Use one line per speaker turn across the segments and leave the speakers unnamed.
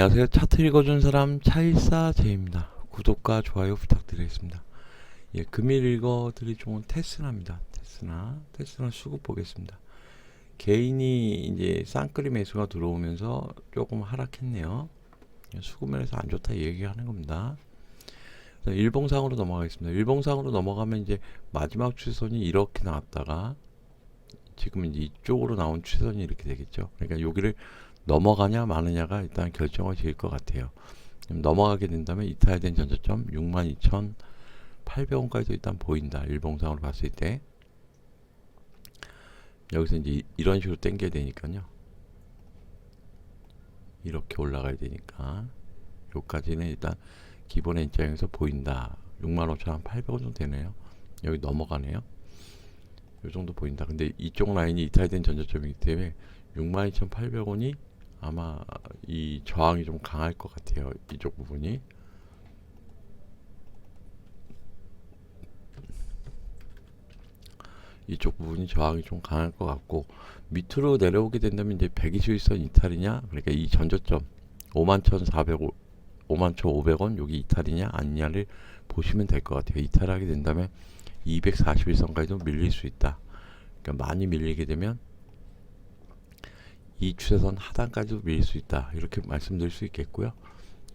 안녕하세요. 차트 읽어준 사람 차일사 제입니다. 구독과 좋아요 부탁드리겠습니다. 예, 금일 읽어드릴 종은 테스나입니다. 테스나, 테스나 수급 보겠습니다. 개인이 이제 쌍끌이 매수가 들어오면서 조금 하락했네요. 예, 수급면에서 안 좋다 얘기하는 겁니다. 일봉상으로 넘어가겠습니다. 일봉상으로 넘어가면 이제 마지막 추세선이 이렇게 나왔다가 지금 이제 이쪽으로 나온 추세선이 이렇게 되겠죠. 그러니까 여기를 넘어가냐 마느냐가 일단 결정을 지을 것 같아요. 넘어가게 된다면 이탈된 전저점 62,800원까지도 일단 보인다. 일봉상으로 봤을 때 여기서 이제 이- 이런 식으로 당겨야 되니까요. 이렇게 올라가야 되니까 여기까지는 일단 기본 N자형에서 보인다. 65,800원 정도 되네요. 여기 넘어가네요. 요 정도 보인다. 근데 이쪽 라인이 이탈된 전저점이기 때문에 62,800원이 아마 이 저항이 좀 강할 것 같아요. 이쪽 부분이. 이쪽 부분이 저항이 좀 강할 것 같고 밑으로 내려오게 된다면 이제 120일선 이탈이냐 그러니까 이 전저점 51,400 51,500원 여기 이탈이냐 아니냐를 보시면 될 것 같아요. 이탈하게 된다면 241선까지도 밀릴 수 있다. 그러니까 많이 밀리게 되면 이 추세선 하단까지도 밀릴 수 있다. 이렇게 말씀드릴 수 있겠고요.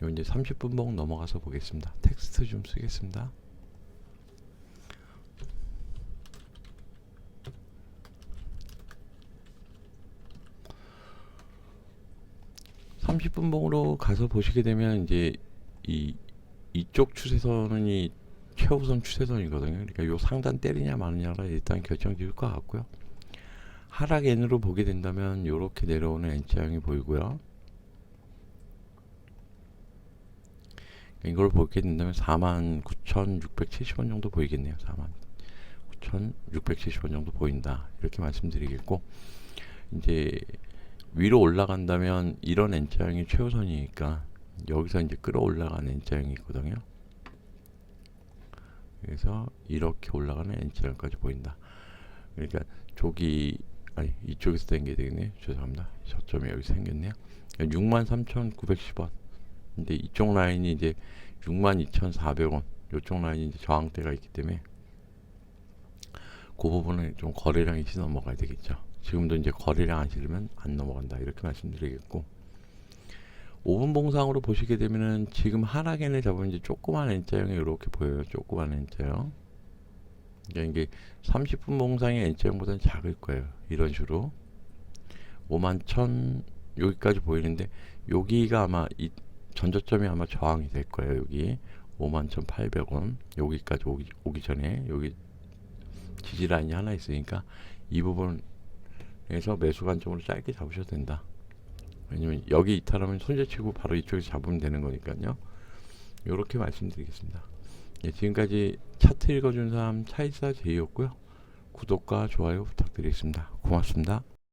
요 이제 30분 봉 넘어가서 보겠습니다. 텍스트 좀 쓰겠습니다. (30분) 봉으로 가서 보시게 되면 이제 이 이쪽 추세선이 최우선 추세선이거든요. 그러니까 요 상단 때리냐 마느냐가 일단 결정 지을 것 같고요. 하락 N으로 보게 된다면 이렇게 내려오는 N자형이 보이고요. 이걸 보게 된다면 49,670원 정도 보이겠네요. 49,670원 정도 보인다. 이렇게 말씀드리겠고 이제 위로 올라간다면 이런 N자형이 최우선이니까 여기서 이제 끌어올라가는 N자형이 있거든요. 그래서 이렇게 올라가는 N자형까지 보인다. 그러니까 저기 아니 이쪽에서 당겨야 되겠네요. 죄송합니다. 저점이 여기 생겼네요. 63,910원. 근데 이쪽 라인이 이제 62,400원. 이쪽 라인이 이제 저항대가 있기 때문에 그 부분은 좀 거래량이 있이 넘어가야 되겠죠. 지금도 이제 거래량 안 실으면 안 넘어간다. 이렇게 말씀드리겠고 5분 봉상으로 보시게 되면은 지금 하락엔을 잡으면 이제 조그만 N자형이 이렇게 보여요. 조그만 N자형. 그러니까 이게 30분 봉상의 N자형보다는 작을 거예요. 이런 식으로 51,000 여기까지 보이는데 여기가 아마 이 전저점이 아마 저항이 될 거예요. 여기 51,800원 여기까지 오기, 오기 전에 여기 지지 라인이 하나 있으니까 이 부분에서 매수 관점으로 짧게 잡으셔도 된다. 왜냐면 여기 이탈하면 손재치고 바로 이쪽에서 잡으면 되는 거니까요. 이렇게 말씀드리겠습니다. 예, 지금까지 차트 읽어준 사람 차이사 제이였고요. 구독과 좋아요 부탁드리겠습니다. 고맙습니다.